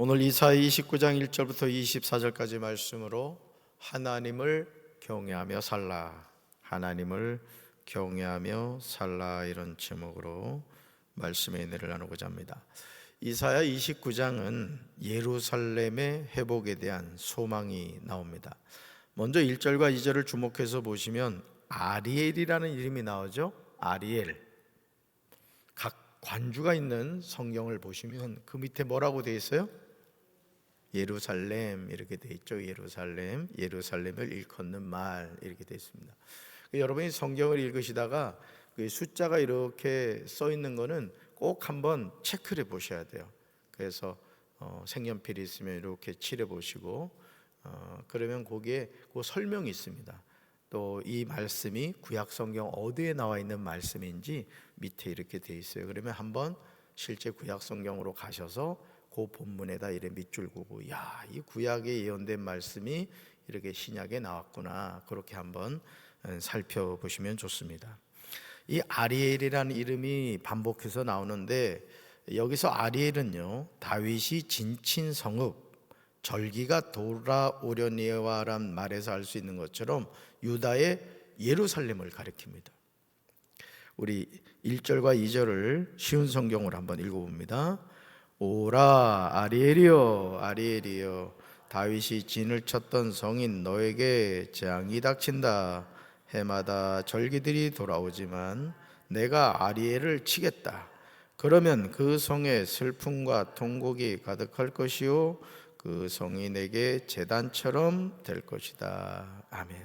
오늘 이사야 29장 1절부터 24절까지 말씀으로 하나님을 경외하며 살라. 하나님을 경외하며 살라 이런 제목으로 말씀의 은혜를 나누고자 합니다. 이사야 29장은 예루살렘의 회복에 대한 소망이 나옵니다. 먼저 1절과 2절을 주목해서 보시면 아리엘이라는 이름이 나오죠. 아리엘. 각 관주가 있는 성경을 보시면 그 밑에 뭐라고 되어 있어요? 예루살렘 이렇게 돼 있죠. 예루살렘, 예루살렘을 일컫는 말 이렇게 돼 있습니다. 여러분이 성경을 읽으시다가 그 숫자가 이렇게 써 있는 거는 꼭 한번 체크를 해 보셔야 돼요. 그래서 어, 색연필이 있으면 이렇게 칠해 보시고 어, 그러면 거기에 그 설명이 있습니다. 또 이 말씀이 구약 성경 어디에 나와 있는 말씀인지 밑에 이렇게 돼 있어요. 그러면 한번 실제 구약 성경으로 가셔서 그 본문에다 이래 밑줄 긋고 야, 이 구약에 예언된 말씀이 이렇게 신약에 나왔구나. 그렇게 한번 어, 살펴보시면 좋습니다. 이 아리엘이라는 이름이 반복해서 나오는데 여기서 아리엘은요 다윗이 진친 성읍 절기가 돌아오려니와란 말에서 알 수 있는 것처럼 유다의 예루살렘을 가리킵니다. 우리 1절과 2절을 쉬운 성경으로 한번 읽어봅니다. 오라 아리엘이여 아리엘이여 다윗이 진을 쳤던 성인 너에게 재앙이 닥친다. 해마다 절기들이 돌아오지만 내가 아리엘을 치겠다. 그러면 그 성에 슬픔과 통곡이 가득할 것이요 그 성이 내게 재단처럼 될 것이다. 아멘.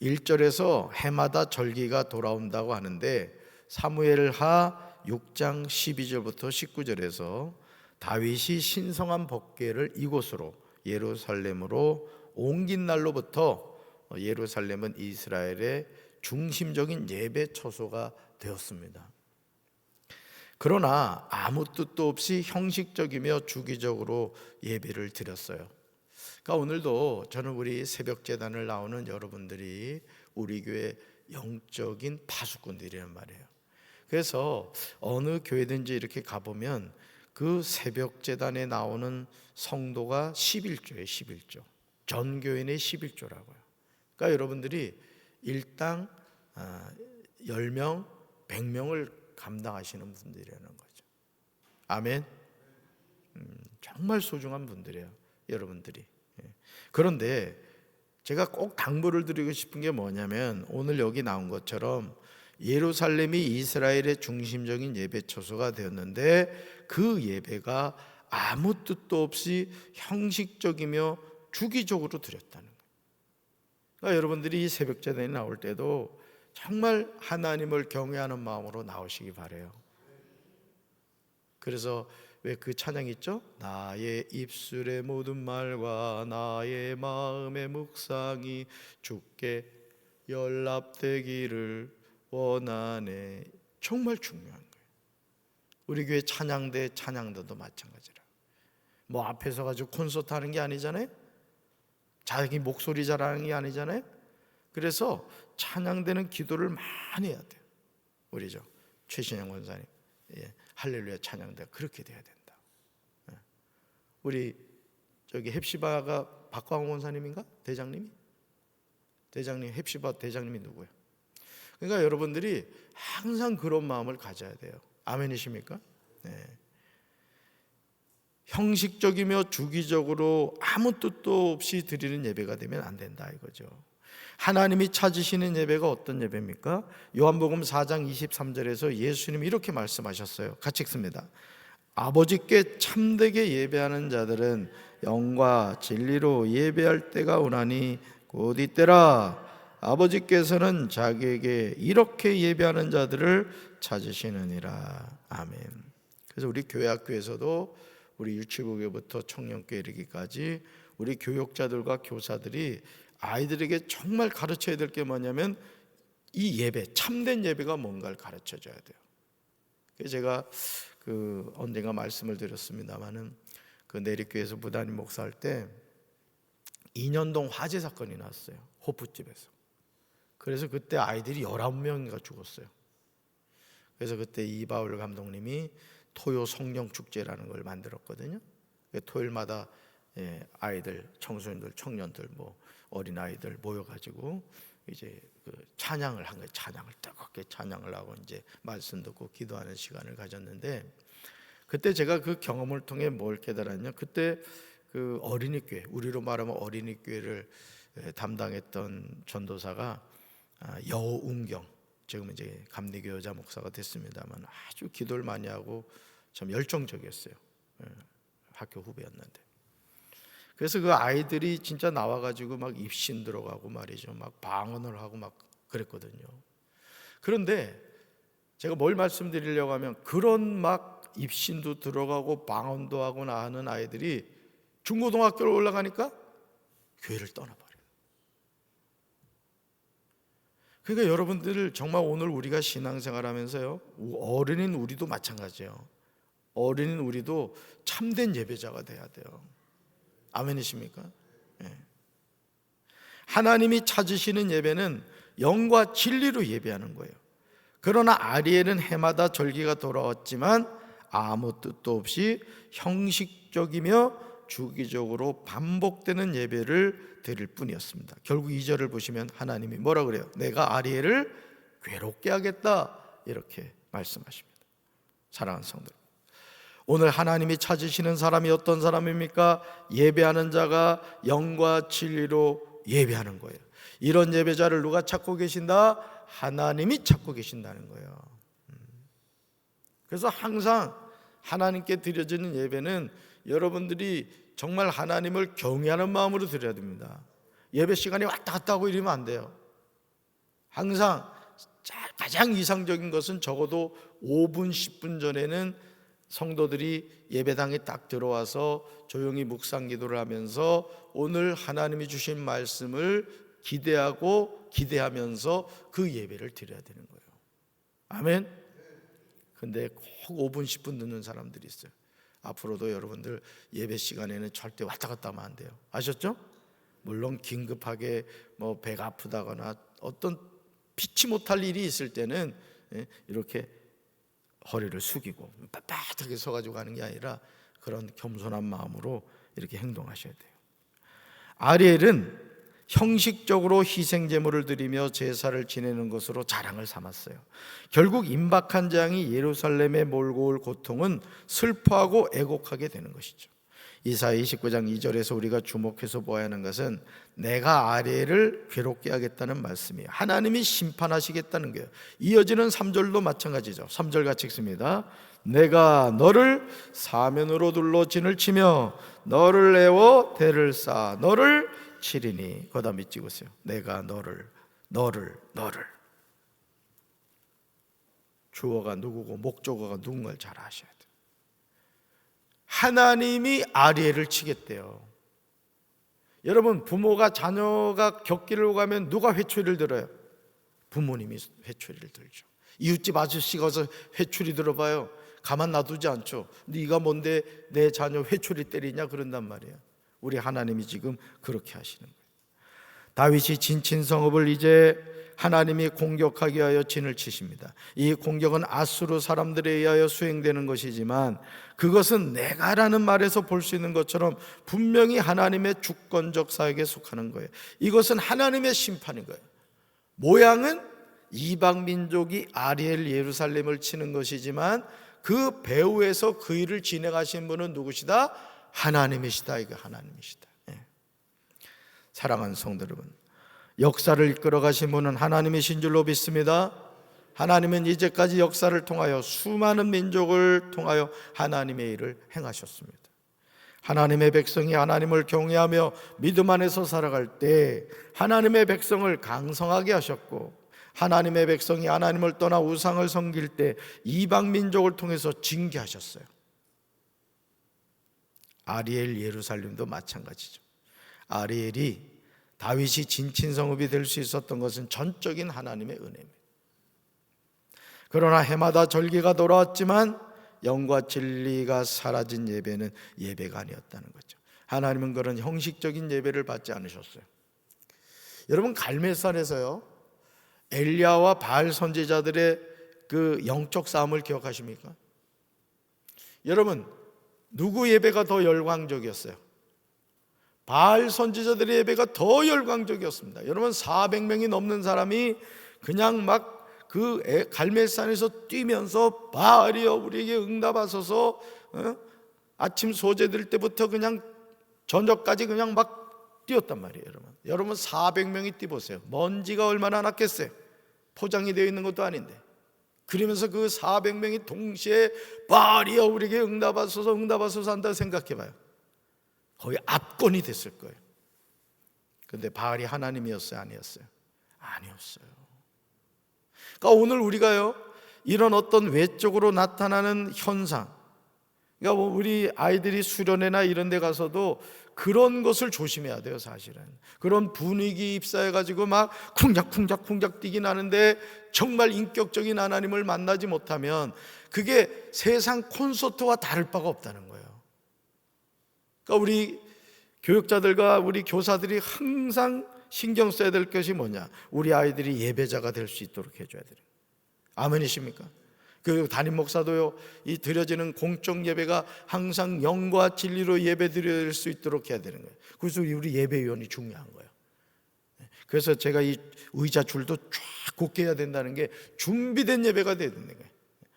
1절에서 해마다 절기가 돌아온다고 하는데 사무엘하 6장 12절부터 19절에서 다윗이 신성한 법궤를 이곳으로 예루살렘으로 옮긴 날로부터 예루살렘은 이스라엘의 중심적인 예배 처소가 되었습니다. 그러나 아무 뜻도 없이 형식적이며 주기적으로 예배를 드렸어요. 그러니까 오늘도 저는 우리 새벽 재단을 나오는 여러분들이 우리 교회 영적인 파수꾼들이란 말이에요. 그래서 어느 교회든지 이렇게 가보면 그 새벽 재단에 나오는 성도가 11조예요, 11조. 전 교인의 11조라고요. 그러니까 여러분들이 일당 10명, 100명을 감당하시는 분들이라는 거죠. 아멘. 음, 정말 소중한 분들이에요. 여러분들이. 예. 그런데 제가 꼭 당부를 드리고 싶은 게 뭐냐면 오늘 여기 나온 것처럼 예루살렘이 이스라엘의 중심적인 예배 처소가 되었는데 그 예배가 아무 뜻도 없이 형식적이며 주기적으로 드렸다는 거예요. 그러니까 여러분들이 이 새벽 제단에 나올 때도 정말 하나님을 경외하는 마음으로 나오시기 바래요. 그래서 왜 그 찬양 있죠? 나의 입술의 모든 말과 나의 마음의 묵상이 주께 연락되기를 원하네. 정말 중요한 거예요. 우리 교회 찬양대 찬양단도 마찬가지라. 뭐 앞에서 가지고 콘서트 하는 게 아니잖아요. 자기 목소리 자라는 게 아니잖아요. 그래서 찬양되는 기도를 많이 해야 돼요. 우리죠. 최신영 권사님. 예, 할렐루야 찬양대 그렇게 돼야 된다. 예. 우리 저기 헵시바가 박광호 권사님인가? 대장님이? 대장님 헵시바 대장님이 누구예요? 그러니까 여러분들이 항상 그런 마음을 가져야 돼요. 아멘이십니까? 네. 형식적이며 주기적으로 아무 뜻도 없이 드리는 예배가 되면 안 된다 이거죠. 하나님이 찾으시는 예배가 어떤 예배입니까? 요한복음 4장 23절에서 예수님이 이렇게 말씀하셨어요. 같이 읽습니다. 아버지께 참되게 예배하는 자들은 영과 진리로 예배할 때가 오나니 곧 이때라 아버지께서는 자기에게 이렇게 예배하는 자들을 찾으시느니라. 아멘. 그래서 우리 교회 학교에서도 우리 유치부교부터 청년교회 이르기까지 우리 교육자들과 교사들이 아이들에게 정말 가르쳐야 될 게 뭐냐면 이 예배, 참된 예배가 뭔가를 가르쳐 줘야 돼요. 그래서 제가 그 언젠가 말씀을 드렸습니다마는 그 내리교에서 부단임 목사할 때 2년동 화재 사건이 났어요. 호프집에서. 그래서 그때 아이들이 11명이가 죽었어요. 그래서 그때 이바울 감독님이 토요 성령 축제라는 걸 만들었거든요. 토요일마다 예, 아이들, 청소년들, 청년들, 뭐 어린 아이들 모여가지고 이제 그 찬양을 한 거예요. 찬양을 뜨겁게 찬양을 하고 이제 말씀 듣고 기도하는 시간을 가졌는데 그때 제가 그 경험을 통해 뭘 깨달았냐? 그때 그 어린이 교회, 우리로 말하면 어린이 교회를 예, 담당했던 전도사가 아, 여운경 지금 이제 감리교 여자 목사가 됐습니다만 아주 기도를 많이 하고 참 열정적이었어요. 예, 학교 후배였는데. 그래서 그 아이들이 진짜 나와가지고 막 입신 들어가고 말이죠. 막 방언을 하고 막 그랬거든요. 그런데 제가 뭘 말씀드리려고 하면 그런 막 입신도 들어가고 방언도 하고 나하는 아이들이 중고등학교로 올라가니까 교회를 떠나버려요. 그러니까 여러분들 정말 오늘 우리가 신앙생활하면서요 어른인 우리도 마찬가지예요. 어른인 우리도 참된 예배자가 돼야 돼요. 아멘이십니까? 예. 하나님이 찾으시는 예배는 영과 진리로 예배하는 거예요. 그러나 아리엘은 해마다 절기가 돌아왔지만 아무 뜻도 없이 형식적이며 주기적으로 반복되는 예배를 드릴 뿐이었습니다. 결국 이절을 보시면 하나님이 뭐라 그래요? 내가 아리엘을 괴롭게 하겠다 이렇게 말씀하십니다. 사랑하는 성들. 오늘 하나님이 찾으시는 사람이 어떤 사람입니까? 예배하는 자가 영과 진리로 예배하는 거예요. 이런 예배자를 누가 찾고 계신다? 하나님이 찾고 계신다는 거예요. 음. 그래서 항상 하나님께 드려지는 예배는 여러분들이 정말 하나님을 경외하는 마음으로 드려야 됩니다. 예배 시간이 왔다 갔다 하고 이러면 안 돼요. 항상 가장 이상적인 것은 적어도 5분, 10분 전에는 성도들이 예배당에 딱 들어와서 조용히 묵상 기도를 하면서 오늘 하나님이 주신 말씀을 기대하고 기대하면서 그 예배를 드려야 되는 거예요. 아멘. 근데 꼭 5분 10분 늦는 사람들이 있어요. 앞으로도 여러분들 예배 시간에는 절대 왔다 갔다 하면 안 돼요. 아셨죠? 물론 긴급하게 뭐 배가 아프다거나 어떤 피치 못할 일이 있을 때는 예, 이렇게 허리를 숙이고 빳빳하게 서가지고 가는 게 아니라 그런 겸손한 마음으로 이렇게 행동하셔야 돼요. 아리엘은 형식적으로 희생 제물을 드리며 제사를 지내는 것으로 자랑을 삼았어요. 결국 임박한 장이 예루살렘에 몰고 올 고통은 슬퍼하고 애곡하게 되는 것이죠. 이사야 29장 2절에서 우리가 주목해서 보아야 하는 것은 내가 아리엘을 괴롭게 하겠다는 말씀이에요. 하나님이 심판하시겠다는 거예요. 이어지는 3절도 마찬가지죠. 3절 같이 읽습니다. 내가 너를 사면으로 둘러 진을 치며 너를 내어 대를 쌓아 너를 치리니 거다 밑 찍으세요. 내가 너를 너를 너를 주어가 누구고 목적어가 누군가를 잘 아셔야 돼요. 하나님이 아리엘을 치겠대요. 여러분 부모가 자녀가 격기를 오가면 누가 회초리를 들어요? 부모님이 회초리를 들죠. 이웃집 아저씨가 와서 회초리 들어봐요. 가만 놔두지 않죠. 네가 뭔데 내 자녀 회초리 때리냐 그런단 말이에요. 우리 하나님이 지금 그렇게 하시는 거예요. 다윗이 진친 성읍을 이제 하나님이 공격하기 위하여 진을 치십니다. 이 공격은 아수르 사람들에 의하여 수행되는 것이지만 그것은 내가라는 말에서 볼 수 있는 것처럼 분명히 하나님의 주권적 사역에 속하는 거예요. 이것은 하나님의 심판인 거예요. 모양은 이방 민족이 아리엘 예루살렘을 치는 것이지만 그 배후에서 그 일을 진행하신 분은 누구시다? 하나님이시다. 이거 하나님이시다. 예. 사랑하는 성도 여러분, 역사를 이끌어 가신 분은 하나님이신 줄로 믿습니다. 하나님은 이제까지 역사를 통하여 수많은 민족을 통하여 하나님의 일을 행하셨습니다. 하나님의 백성이 하나님을 경외하며 믿음 안에서 살아갈 때 하나님의 백성을 강성하게 하셨고 하나님의 백성이 하나님을 떠나 우상을 섬길 때 이방 민족을 통해서 징계하셨어요. 아리엘 예루살렘도 마찬가지죠. 아리엘이 다윗이 진친 성읍이 될 수 있었던 것은 전적인 하나님의 은혜입니다. 그러나 해마다 절기가 돌아왔지만 영과 진리가 사라진 예배는 예배가 아니었다는 거죠. 하나님은 그런 형식적인 예배를 받지 않으셨어요. 여러분 갈멜산에서요 엘리야와 바알 선지자들의 그 영적 싸움을 기억하십니까? 여러분 누구 예배가 더 열광적이었어요? 바알 선지자들의 예배가 더 열광적이었습니다. 여러분 400명이 넘는 사람이 그냥 막 그 갈멜산에서 뛰면서 바알이여 우리에게 응답하소서 어? 아침 소재될 때부터 그냥 저녁까지 그냥 막 뛰었단 말이에요, 여러분. 여러분 400명이 뛰보세요. 먼지가 얼마나 났겠어요? 포장이 되어 있는 것도 아닌데. 그러면서 그 400명이 동시에 바알이여 우리에게 응답하소서 응답하소서 한다 생각해 봐요. 거의 압권이 됐을 거예요. 근데 바알이 하나님이었어요, 아니었어요? 아니었어요. 그러니까 오늘 우리가요, 이런 어떤 외적으로 나타나는 현상, 그러니까 뭐 우리 아이들이 수련회나 이런 데 가서도 그런 것을 조심해야 돼요, 사실은. 그런 분위기 입사해 가지고 막 쿵작쿵작 쿵작 뛰긴 하는데 정말 인격적인 하나님을 만나지 못하면 그게 세상 콘서트와 다를 바가 없다는 거예요. 그러니까 우리 교육자들과 우리 교사들이 항상 신경 써야 될 것이 뭐냐? 우리 아이들이 예배자가 될 수 있도록 해줘야 돼요. 아멘이십니까? 그 담임 목사도요, 이 드려지는 공적 예배가 항상 영과 진리로 예배 드릴 수 있도록 해야 되는 거예요. 그래서 우리 예배위원이 중요한 거예요. 그래서 제가 이 의자 줄도 쫙 곱게 해야 된다는 게 준비된 예배가 돼야 되는 거예요.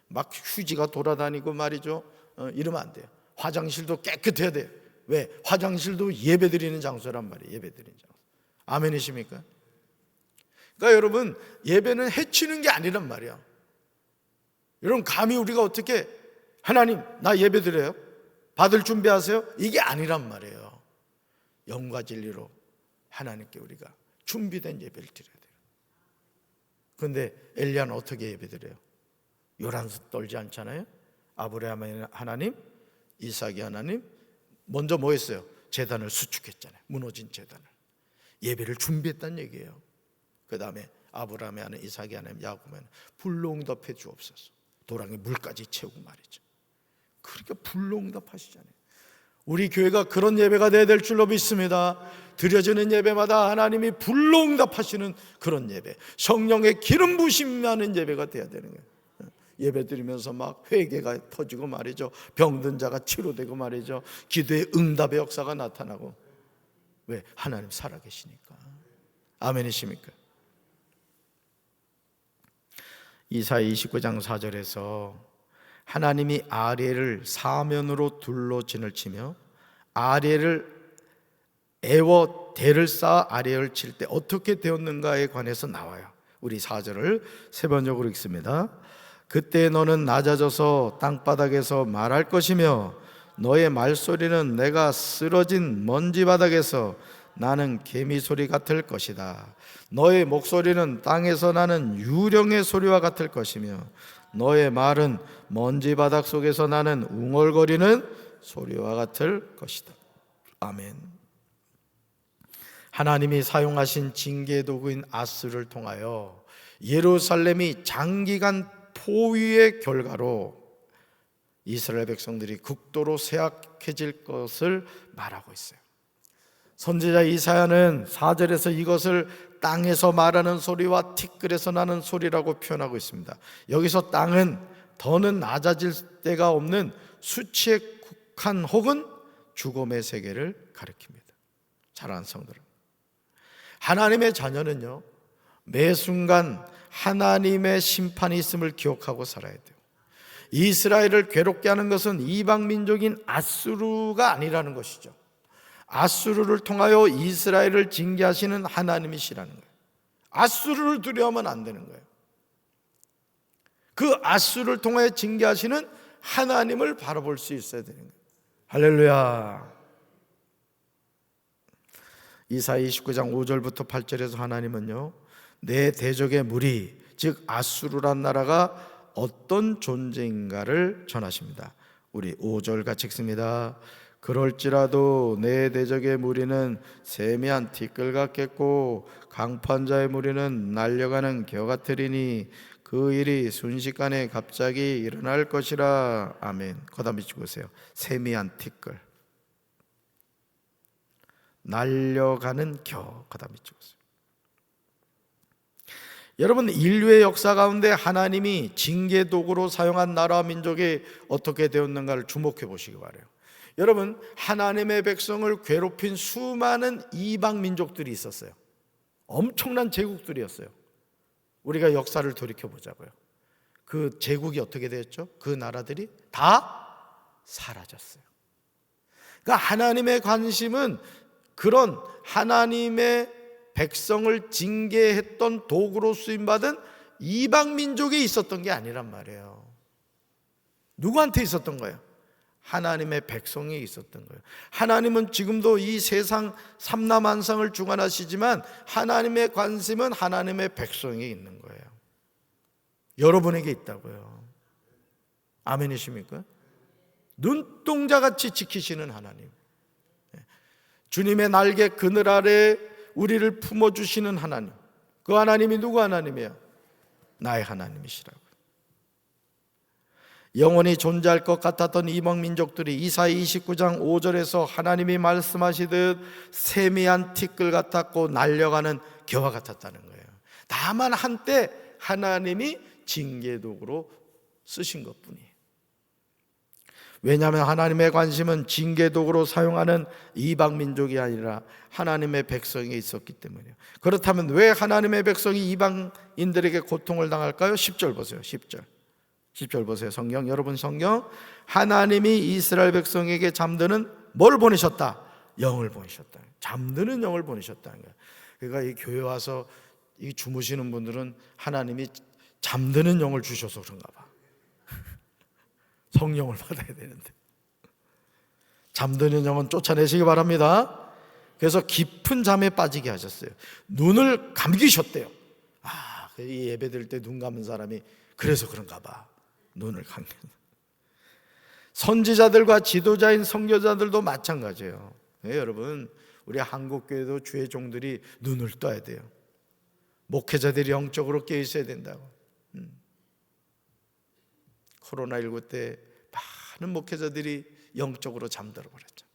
막 휴지가 돌아다니고 말이죠. 어, 이러면 안 돼요. 화장실도 깨끗해야 돼요. 왜? 화장실도 예배 드리는 장소란 말이에요. 예배 드리는 장소. 아멘이십니까? 그러니까 여러분 예배는 해치는 게 아니란 말이야. 여러분 감히 우리가 어떻게 하나님 나 예배 드려요? 받을 준비하세요? 이게 아니란 말이에요. 영과 진리로 하나님께 우리가 준비된 예배를 드려야 돼요. 그런데 엘리야는 어떻게 예배 드려요? 요란스 떨지 않잖아요. 아브라함의 하나님, 이삭이 하나님, 먼저 뭐 했어요? 재단을 수축했잖아요. 무너진 재단을. 예배를 준비했다는 얘기예요. 그 다음에 아브라함의 하나님, 이삭의 하나님, 야곱의 불로 응답해 주옵소서. 도랑에 물까지 채우고 말이죠. 그러니까 불로 응답하시잖아요. 우리 교회가 그런 예배가 돼야 될 줄로 믿습니다. 드려지는 예배마다 하나님이 불로 응답하시는 그런 예배, 성령의 기름 부심 나는 예배가 돼야 되는 거예요. 예배 드리면서 막 회개가 터지고 말이죠. 병든 자가 치료되고 말이죠. 기도의 응답의 역사가 나타나고 왜 하나님 살아계시니까 아멘이십니까? 이사야 29장 4절에서 하나님이 아래를 사면으로 둘로 진을 치며 아래를 애워 대를 쌓아 아래를 칠 때 어떻게 되었는가에 관해서 나와요. 우리 4절을 세 번역으로 읽습니다. 그때 너는 낮아져서 땅바닥에서 말할 것이며 너의 말소리는 내가 쓰러진 먼지 바닥에서 나는 개미 소리 같을 것이다. 너의 목소리는 땅에서 나는 유령의 소리와 같을 것이며 너의 말은 먼지 바닥 속에서 나는 웅얼거리는 소리와 같을 것이다. 아멘. 하나님이 사용하신 징계 도구인 아스를 통하여 예루살렘이 장기간 포위의 결과로 이스라엘 백성들이 극도로 쇠약해질 것을 말하고 있어요. 선지자 이사야는 4절에서 이것을 땅에서 말하는 소리와 티끌에서 나는 소리라고 표현하고 있습니다. 여기서 땅은 더는 낮아질 데가 없는 수치에 국한 혹은 죽음의 세계를 가리킵니다. 잘하는 성들은 하나님의 자녀는요 매 순간 하나님의 심판이 있음을 기억하고 살아야 돼요. 이스라엘을 괴롭게 하는 것은 이방 민족인 아수르가 아니라는 것이죠. 아수르를 통하여 이스라엘을 징계하시는 하나님이시라는 거예요. 아수르를 두려워하면 안 되는 거예요. 그 아수르를 통하여 징계하시는 하나님을 바라볼 수 있어야 되는 거예요. 할렐루야. 이사 29장 5절부터 8절에서 하나님은요. 내 대적의 무리 즉 아수르란 나라가 어떤 존재인가를 전하십니다. 우리 5절 같이 읽습니다. 그럴지라도 내 대적의 무리는 세미한 티끌 같겠고 강판자의 무리는 날려가는 겨 같으리니 그 일이 순식간에 갑자기 일어날 것이라 아멘. 미치고 오세요. 세미한 티끌 날려가는 겨 미치고 오세요. 여러분 인류의 역사 가운데 하나님이 징계 도구로 사용한 나라와 민족이 어떻게 되었는가를 주목해 보시기 바래요. 여러분 하나님의 백성을 괴롭힌 수많은 이방 민족들이 있었어요. 엄청난 제국들이었어요. 우리가 역사를 돌이켜 보자고요. 그 제국이 어떻게 됐죠? 그 나라들이 다 사라졌어요. 그러니까 하나님의 관심은 그런 하나님의 백성을 징계했던 도구로 쓰임 받은 이방 민족에 있었던 게 아니란 말이에요. 누구한테 있었던 거예요? 하나님의 백성에 있었던 거예요. 하나님은 지금도 이 세상 삼남한상을 주관하시지만 하나님의 관심은 하나님의 백성에 있는 거예요. 여러분에게 있다고요. 아멘이십니까? 눈동자같이 지키시는 하나님. 주님의 날개 그늘 아래 우리를 품어주시는 하나님. 그 하나님이 누구 하나님이에요? 나의 하나님이시라고. 영원히 존재할 것 같았던 이방 민족들이 이사이 29장 5절에서 하나님이 말씀하시듯 세미한 티끌 같았고 날려가는 겨와 같았다는 거예요. 다만 한때 하나님이 징계독으로 쓰신 것뿐이에요. 왜냐하면 하나님의 관심은 징계독으로 사용하는 이방 민족이 아니라 하나님의 백성에 있었기 때문이에요. 그렇다면 왜 하나님의 백성이 이방인들에게 고통을 당할까요? 10절 보세요. 10절. 10절 보세요. 성경 여러분 성경 하나님이 이스라엘 백성에게 잠드는 뭘 보내셨다? 영을 보내셨다. 잠드는 영을 보내셨다는 거예요. 그러니까 이 교회 와서 이 주무시는 분들은 하나님이 잠드는 영을 주셔서 그런가 봐. 성령을 받아야 되는데. 잠드는 영은 쫓아내시기 바랍니다. 그래서 깊은 잠에 빠지게 하셨어요. 눈을 감기셨대요. 아, 이 예배 드릴 때 눈 감은 사람이 그래서 그런가 봐. 눈을 감겨. 선지자들과 지도자인 선교자들도 마찬가지예요. 네, 여러분, 우리 한국 교회도 주의 종들이 눈을 떠야 돼요. 목회자들이 영적으로 깨 있어야 된다고. 음. 코로나 19 때 많은 목회자들이 영적으로 잠들어 버렸죠.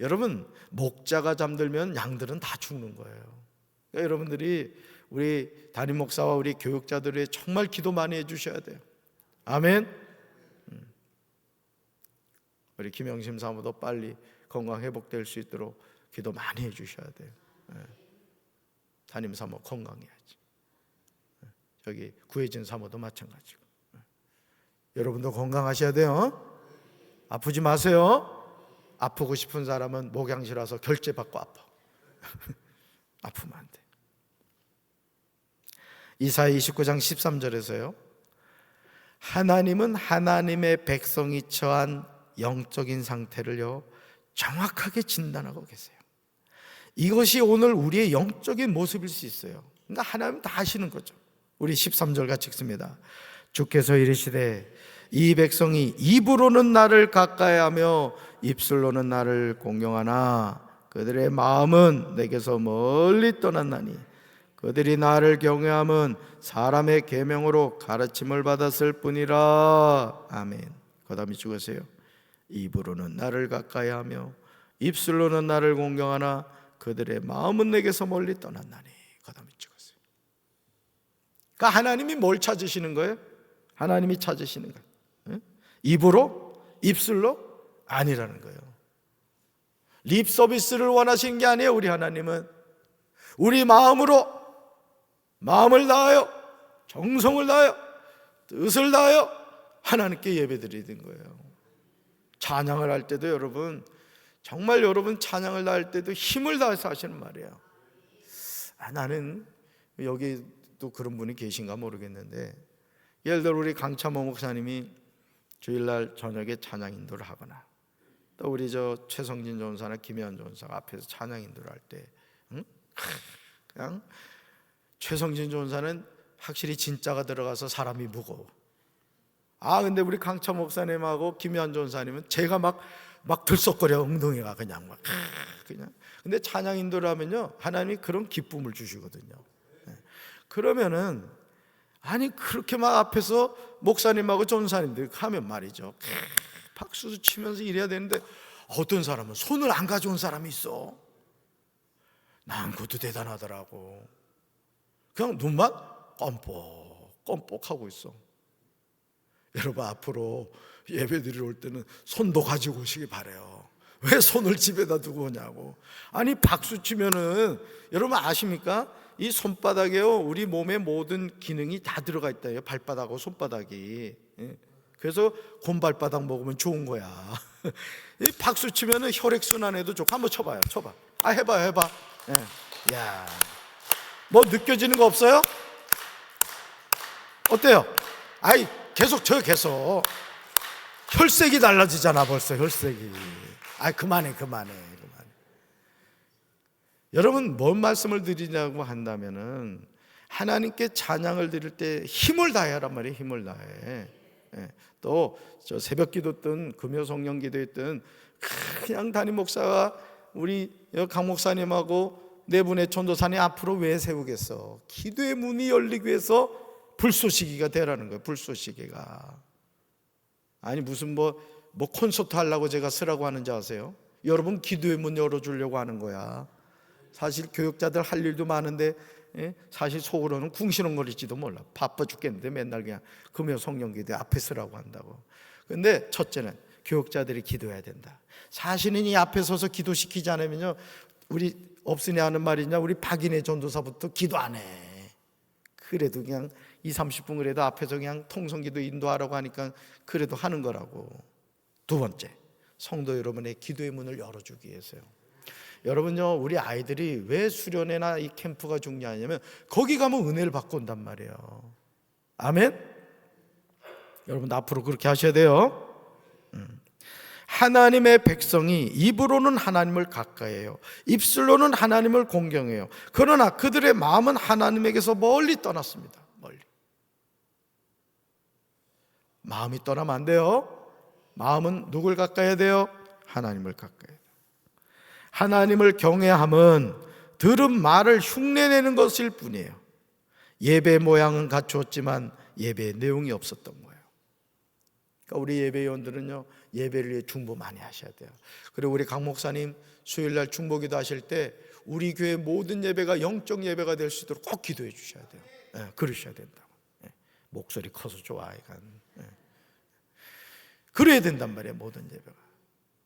여러분, 목자가 잠들면 양들은 다 죽는 거예요. 그러니까 여러분들이 우리 담임 목사와 우리 교육자들의 정말 기도 많이 해 주셔야 돼요. 아멘. 음. 우리 김영심 사모도 빨리 건강 회복될 수 있도록 기도 많이 해주셔야 돼요. 예. 담임 사모 건강해야지. 예. 저기 구혜진 사모도 마찬가지고. 예. 여러분도 건강하셔야 돼요. 아프지 마세요. 아프고 싶은 사람은 목양실 와서 결제 받고 아파. 아프면 안 돼. 이사야 29장 13절에서요. 하나님은 하나님의 백성이 처한 영적인 상태를요 정확하게 진단하고 계세요. 이것이 오늘 우리의 영적인 모습일 수 있어요. 그러니까 하나님 다 아시는 거죠. 우리 13절 같이 읽습니다. 주께서 이르시되 이 백성이 입으로는 나를 가까이하며 입술로는 나를 공경하나 그들의 마음은 내게서 멀리 떠났나니 그들이 나를 경외함은 사람의 계명으로 가르침을 받았을 뿐이라. 아멘. 그다음에 죽으세요. 입으로는 나를 가까이 하며 입술로는 나를 공경하나 그들의 마음은 내게서 멀리 떠났나니. 그다음에 죽었어요. 그러니까 하나님이 뭘 찾으시는 거예요? 하나님이 찾으시는 거예요. 입으로 입술로 아니라는 거예요. 립 서비스를 원하시는 게 아니에요. 우리 하나님은 우리 마음으로 마음을 다하여 정성을 다하여 뜻을 다하여 하나님께 예배드리는 거예요. 찬양을 할 때도 여러분 정말 여러분 찬양을 다할 때도 힘을 다해서 하시는 말이에요. 아, 나는 여기 또 그런 분이 계신가 모르겠는데 예를 들어 우리 강참호 목사님이 주일날 저녁에 찬양 인도를 하거나 또 우리 저 최성진 전사나 김혜연 전사가 앞에서 찬양 인도를 할때 응? 그냥 최성진 전사는 확실히 진짜가 들어가서 사람이 무거워. 아 근데 우리 강차 목사님하고 김현 전사님은 제가 막 막 들썩거려 엉덩이가 그냥 막 그냥. 근데 찬양 인도를 하면요 하나님이 그런 기쁨을 주시거든요. 네. 그러면은 아니 그렇게 막 앞에서 목사님하고 전사님들 하면 말이죠. 박수 치면서 이래야 되는데 어떤 사람은 손을 안 가져온 사람이 있어. 난 그것도 대단하더라고. 그냥 눈만 껌뻑 껌뻑하고 있어. 여러분 앞으로 예배 드리러 올 때는 손도 가지고 오시기 바래요. 왜 손을 집에다 두고 오냐고. 아니 박수 치면은 여러분 아십니까? 이 손바닥에요 우리 몸의 모든 기능이 다 들어가 있다요. 발바닥하고 손바닥이. 예. 그래서 곰발바닥 먹으면 좋은 거야. 이 박수 치면은 혈액 순환에도 좋고 한번 쳐봐요. 쳐봐. 아 해봐 해봐. 예. 야. 뭐 느껴지는 거 없어요? 어때요? 아이 계속 쳐 계속. 혈색이 달라지잖아 벌써 혈색이. 아 그만해 그만해 그만해. 여러분 뭔 말씀을 드리냐고 한다면은 하나님께 찬양을 드릴 때 힘을 다해란 말이에요 힘을 다해. 예. 또저 새벽 기도 든 금요 성령 기도에 든 그냥 담임 목사가 우리 강 목사님하고 네 분의 전도사님 앞으로 왜 세우겠어? 기도의 문이 열리기 위해서 불쏘시기가 되라는 거예요. 불쏘시기가. 아니 무슨 뭐, 뭐 콘서트 하려고 제가 쓰라고 하는지 아세요? 여러분 기도의 문 열어주려고 하는 거야. 사실 교육자들 할 일도 많은데 예? 사실 속으로는 궁시렁거릴지도 몰라. 바빠 죽겠는데 맨날 그냥 금요 성령기도 앞에 쓰라고 한다고. 근데 첫째는 교육자들이 기도해야 된다. 사실은 이 앞에 서서 기도시키지 않으면요. 우리 없으냐 하는 말이냐 우리 박인혜 전도사부터 기도 안 해. 그래도 그냥 2, 30분 그래도 앞에서 그냥 통성기도 인도하라고 하니까 그래도 하는 거라고. 두 번째, 성도 여러분의 기도의 문을 열어주기 위해서요. 여러분요, 우리 아이들이 왜 수련회나 이 캠프가 중요하냐면 거기 가면 은혜를 받고 온단 말이에요. 아멘? 여러분 앞으로 그렇게 하셔야 돼요. 음. 하나님의 백성이 입으로는 하나님을 가까이해요. 입술로는 하나님을 공경해요. 그러나 그들의 마음은 하나님에게서 멀리 떠났습니다. 멀리. 마음이 떠나면 안 돼요. 마음은 누굴 가까이 해야 돼요? 하나님을 가까이. 해요. 하나님을 경외함은 들은 말을 흉내내는 것일 뿐이에요. 예배 모양은 갖추었지만 예배의 내용이 없었던 거예요. 그러니까 우리 예배위원들은요 예배를 위해 중보 많이 하셔야 돼요. 그리고 우리 강 목사님 수요일 날 중보 기도 하실 때 우리 교회 모든 예배가 영적 예배가 될 수 있도록 꼭 기도해 주셔야 돼요. 예, 그러셔야 된다고. 예, 목소리 커서 좋아 이간. 예. 그래야 된단 말이에요 모든 예배가.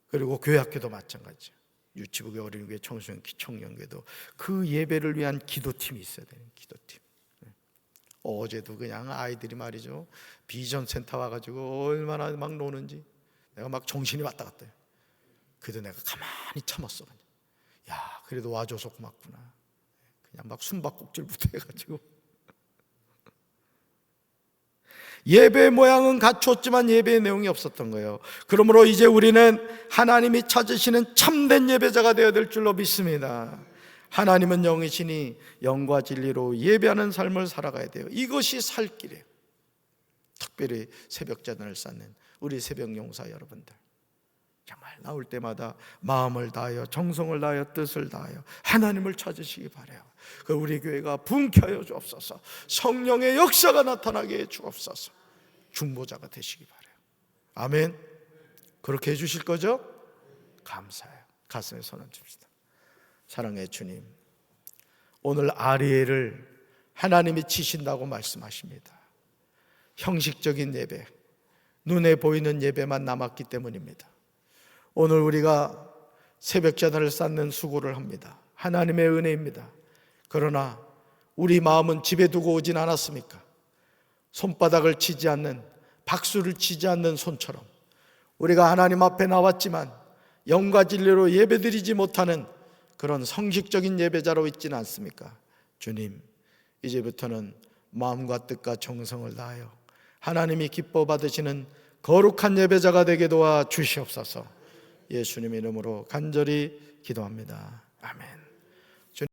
그리고 교회 학교도 마찬가지죠. 유치부교, 어린이교회, 청소년, 청년교회도 그 예배를 위한 기도팀이 있어야 돼요. 기도팀. 어제도 그냥 아이들이 말이죠 비전 센터 와가지고 얼마나 막 노는지 내가 막 정신이 왔다 갔다 해요. 그래도 내가 가만히 참았어 그냥. 야 그래도 와줘서 고맙구나 그냥 막 숨바꼭질부터 해가지고 예배 모양은 갖췄지만 예배의 내용이 없었던 거예요 그러므로 이제 우리는 하나님이 찾으시는 참된 예배자가 되어야 될 줄로 믿습니다 하나님은 영이시니 영과 진리로 예배하는 삶을 살아가야 돼요. 이것이 살 길이에요. 특별히 새벽 자단을 쌓는 우리 새벽 용사 여러분들. 정말 나올 때마다 마음을 다하여 정성을 다하여 뜻을 다하여 하나님을 찾으시기 바래요. 그 우리 교회가 분켜여 주옵소서. 성령의 역사가 나타나게 해 주옵소서. 중보자가 되시기 바래요. 아멘. 그렇게 해 주실 거죠? 감사해요. 가슴에 손을 줍시다. 사랑의 주님, 오늘 아리에를 하나님이 치신다고 말씀하십니다. 형식적인 예배, 눈에 보이는 예배만 남았기 때문입니다. 오늘 우리가 새벽 자단을 쌓는 수고를 합니다. 하나님의 은혜입니다. 그러나 우리 마음은 집에 두고 오진 않았습니까? 손바닥을 치지 않는, 박수를 치지 않는 손처럼 우리가 하나님 앞에 나왔지만 영과 진리로 예배드리지 못하는 그런 성식적인 예배자로 있지는 않습니까? 주님, 이제부터는 마음과 뜻과 정성을 다하여 하나님이 기뻐 받으시는 거룩한 예배자가 되게 도와 주시옵소서. 예수님 이름으로 간절히 기도합니다. 아멘.